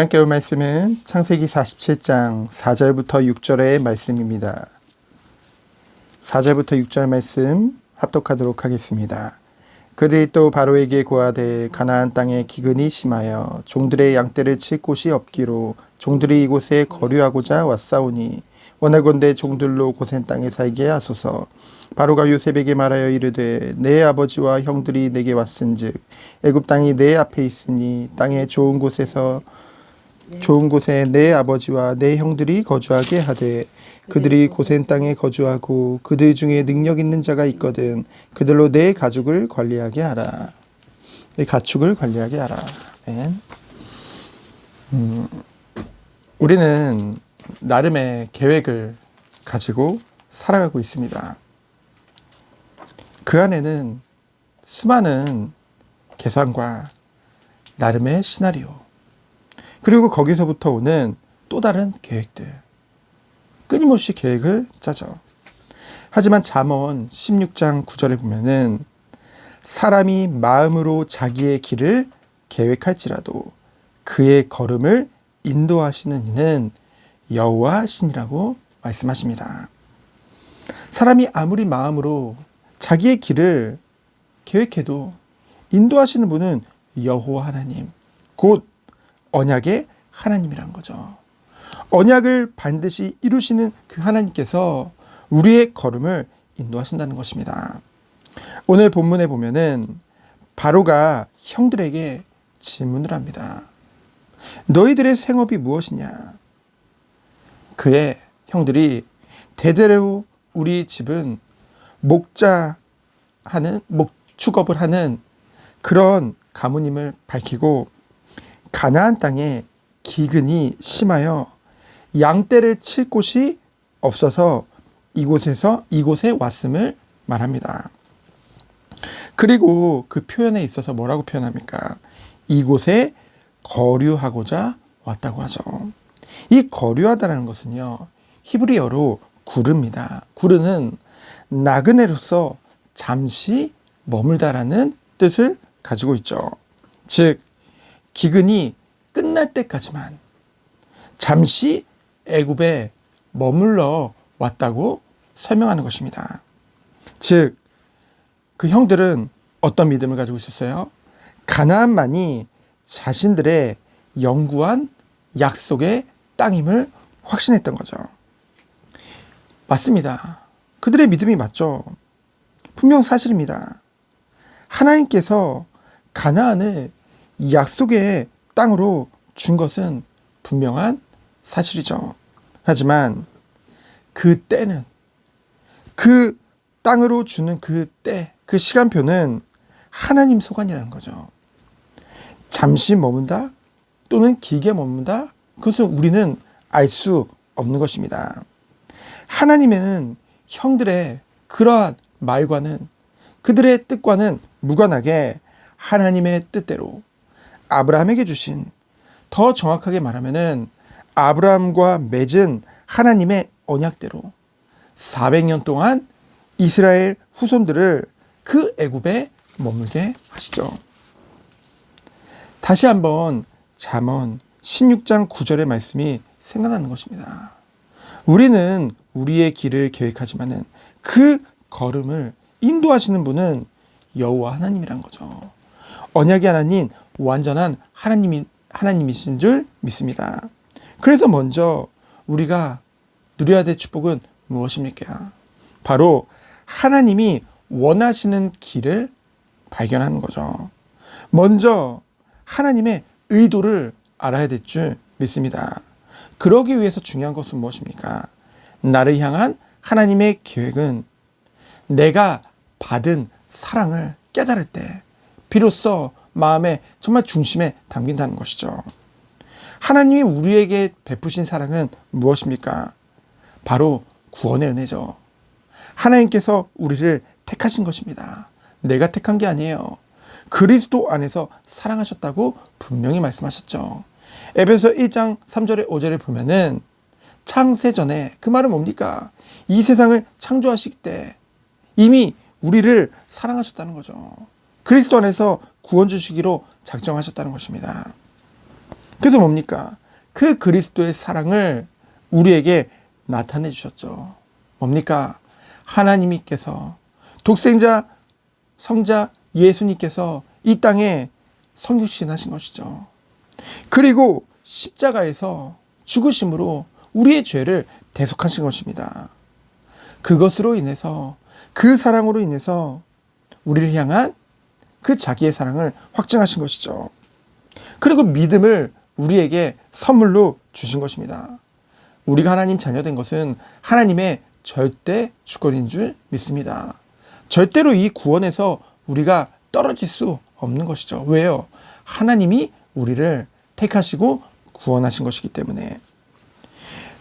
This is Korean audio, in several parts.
함께 올 말씀은 창세기 47장 4절부터 6절의 말씀입니다. 4절부터 6절 말씀 합독하도록 하겠습니다. 그들이 또 바로에게 고하되 가나안 땅에 기근이 심하여 종들의 양떼를 칠 곳이 없기로 종들이 이곳에 거류하고자 왔사오니 원하건대 종들로 고센 땅에 살게 하소서 바로가 요셉에게 말하여 이르되 내 아버지와 형들이 내게 왔은즉 애굽 땅이 내 앞에 있으니 땅의 좋은 곳에서 좋은 곳에 내 아버지와 내 형들이 거주하게 하되 그들이 고센 땅에 거주하고 그들 중에 능력 있는 자가 있거든 그들로 내 가축을 관리하게 하라 내 가축을 관리하게 하라. 음, 우리는 나름의 계획을 가지고 살아가고 있습니다. 그 안에는 수많은 계산과 나름의 시나리오 그리고 거기서부터 오는 또 다른 계획들. 끊임없이 계획을 짜죠. 하지만 잠언 16장 9절에 보면은 사람이 마음으로 자기의 길을 계획할지라도 그의 걸음을 인도하시는 이는 여호와 신이라고 말씀하십니다. 사람이 아무리 마음으로 자기의 길을 계획해도 인도하시는 분은 여호와 하나님, 곧 언약의 하나님이란 거죠. 언약을 반드시 이루시는 그 하나님께서 우리의 걸음을 인도하신다는 것입니다. 오늘 본문에 보면은 바로가 형들에게 질문을 합니다. 너희들의 생업이 무엇이냐? 그의 형들이 대대로 우리 집은 목자 하는 목축업을 하는 그런 가문임을 밝히고 가나안 땅에 기근이 심하여 양떼를 칠 곳이 없어서 이곳에서 이곳에 왔음을 말합니다. 그리고 그 표현에 있어서 뭐라고 표현합니까? 이곳에 거류하고자 왔다고 하죠. 이 거류하다라는 것은요, 히브리어로 구르입니다. 구르는 나그네로서 잠시 머물다라는 뜻을 가지고 있죠. 즉, 기근이 끝날 때까지만 잠시 애굽에 머물러 왔다고 설명하는 것입니다. 즉, 그 형들은 어떤 믿음을 가지고 있었어요? 가나안만이 자신들의 영구한 약속의 땅임을 확신했던 거죠. 맞습니다. 그들의 믿음이 맞죠. 분명 사실입니다. 하나님께서 가나안을 약속의 땅으로 준 것은 분명한 사실이죠. 하지만 그 때는 그 땅으로 주는 그 때, 그 시간표는 하나님 소관이라는 거죠. 잠시 머문다 또는 길게 머문다 그것은 우리는 알 수 없는 것입니다. 하나님에는 형들의 그러한 말과는 그들의 뜻과는 무관하게 하나님의 뜻대로 아브라함에게 주신 더 정확하게 말하면은 아브라함과 맺은 하나님의 언약대로 400년 동안 이스라엘 후손들을 그 애굽에 머물게 하시죠. 다시 한번 잠언 16장 9절의 말씀이 생각나는 것입니다. 우리는 우리의 길을 계획하지만은 그 걸음을 인도하시는 분은 여호와 하나님이란 거죠. 언약의 하나님 완전한 하나님이 하나님이신 줄 믿습니다. 그래서 먼저 우리가 누려야 될 축복은 무엇입니까? 바로 하나님이 원하시는 길을 발견하는 거죠. 먼저 하나님의 의도를 알아야 될 줄 믿습니다. 그러기 위해서 중요한 것은 무엇입니까? 나를 향한 하나님의 계획은 내가 받은 사랑을 깨달을 때 비로소 마음의 정말 중심에 담긴다는 것이죠. 하나님이 우리에게 베푸신 사랑은 무엇입니까? 바로 구원의 은혜죠. 하나님께서 우리를 택하신 것입니다. 내가 택한 게 아니에요. 그리스도 안에서 사랑하셨다고 분명히 말씀하셨죠. 에베소 1장 3절에 5절에 보면은 창세 전에 그 말은 뭡니까? 이 세상을 창조하실 때 이미 우리를 사랑하셨다는 거죠. 그리스도 안에서 구원 주시기로 작정하셨다는 것입니다. 그래서 뭡니까? 그 그리스도의 사랑을 우리에게 나타내 주셨죠. 뭡니까? 하나님께서 독생자 성자 예수님께서 이 땅에 성육신 하신 것이죠. 그리고 십자가에서 죽으심으로 우리의 죄를 대속하신 것입니다. 그것으로 인해서 그 사랑으로 인해서 우리를 향한 그 자기의 사랑을 확증하신 것이죠. 그리고 믿음을 우리에게 선물로 주신 것입니다. 우리가 하나님 자녀된 것은 하나님의 절대 주권인 줄 믿습니다. 절대로 이 구원에서 우리가 떨어질 수 없는 것이죠. 왜요? 하나님이 우리를 택하시고 구원하신 것이기 때문에.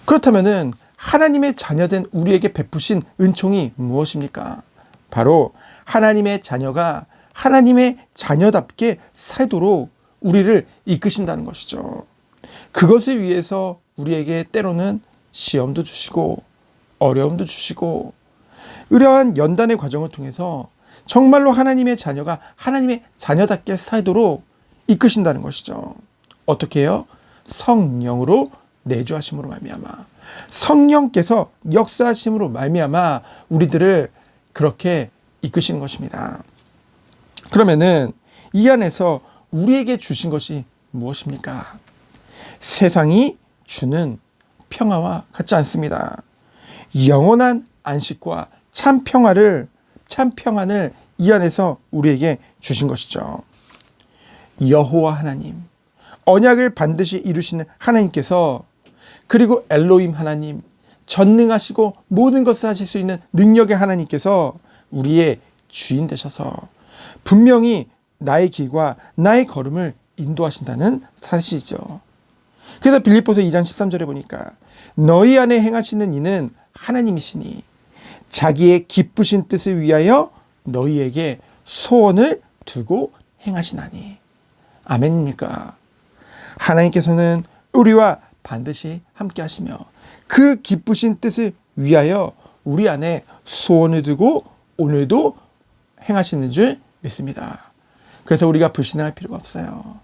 그렇다면은 하나님의 자녀된 우리에게 베푸신 은총이 무엇입니까? 바로 하나님의 자녀가 하나님의 자녀답게 살도록 우리를 이끄신다는 것이죠. 그것을 위해서 우리에게 때로는 시험도 주시고 어려움도 주시고 이러한 연단의 과정을 통해서 정말로 하나님의 자녀가 하나님의 자녀답게 살도록 이끄신다는 것이죠. 어떻게 해요? 성령으로 내주하심으로 말미암아 성령께서 역사하심으로 말미암아 우리들을 그렇게 이끄시는 것입니다. 그러면은 이 안에서 우리에게 주신 것이 무엇입니까? 세상이 주는 평화와 같지 않습니다. 영원한 안식과 참 평화를 참 평안을 이 안에서 우리에게 주신 것이죠. 여호와 하나님, 언약을 반드시 이루시는 하나님께서 그리고 엘로임 하나님, 전능하시고 모든 것을 하실 수 있는 능력의 하나님께서 우리의 주인 되셔서 분명히 나의 길과 나의 걸음을 인도하신다는 사실이죠. 그래서 빌립보서 2장 13절에 보니까 너희 안에 행하시는 이는 하나님이시니 자기의 기쁘신 뜻을 위하여 너희에게 소원을 두고 행하시나니 아멘입니까? 하나님께서는 우리와 반드시 함께 하시며 그 기쁘신 뜻을 위하여 우리 안에 소원을 두고 오늘도 행하시는 줄 믿습니다. 그래서 우리가 불신할 필요가 없어요.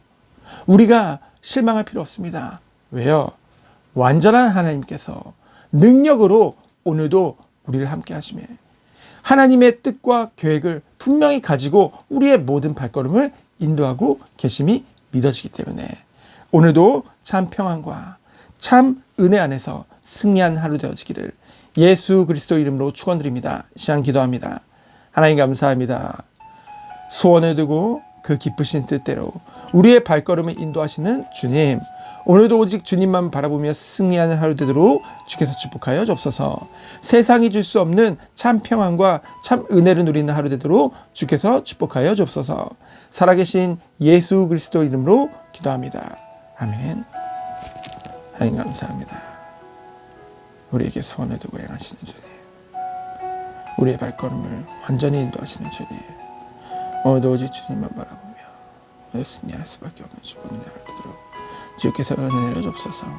우리가 실망할 필요 없습니다. 왜요? 완전한 하나님께서 능력으로 오늘도 우리를 함께 하시며 하나님의 뜻과 계획을 분명히 가지고 우리의 모든 발걸음을 인도하고 계심이 믿어지기 때문에 오늘도 참 평안과 참 은혜 안에서 승리한 하루 되어지기를 예수 그리스도 이름으로 축원드립니다. 시간 기도합니다. 하나님 감사합니다. 소원을 두고 그 기쁘신 뜻대로 우리의 발걸음을 인도하시는 주님. 오늘도 오직 주님만 바라보며 승리하는 하루 되도록 주께서 축복하여 주옵소서. 세상이 줄 수 없는 참 평안과 참 은혜를 누리는 하루 되도록 주께서 축복하여 주옵소서. 살아계신 예수 그리스도 이름으로 기도합니다. 아멘. 하나님 감사합니다. 우리에게 소원을 두고 행하시는 주님. 우리의 발걸음을 완전히 인도하시는 주님. 오늘도 오직 주님만 바라보며 예수님 할 수밖에 없는 주님을 되도록 주께서 은혜를 줍소서.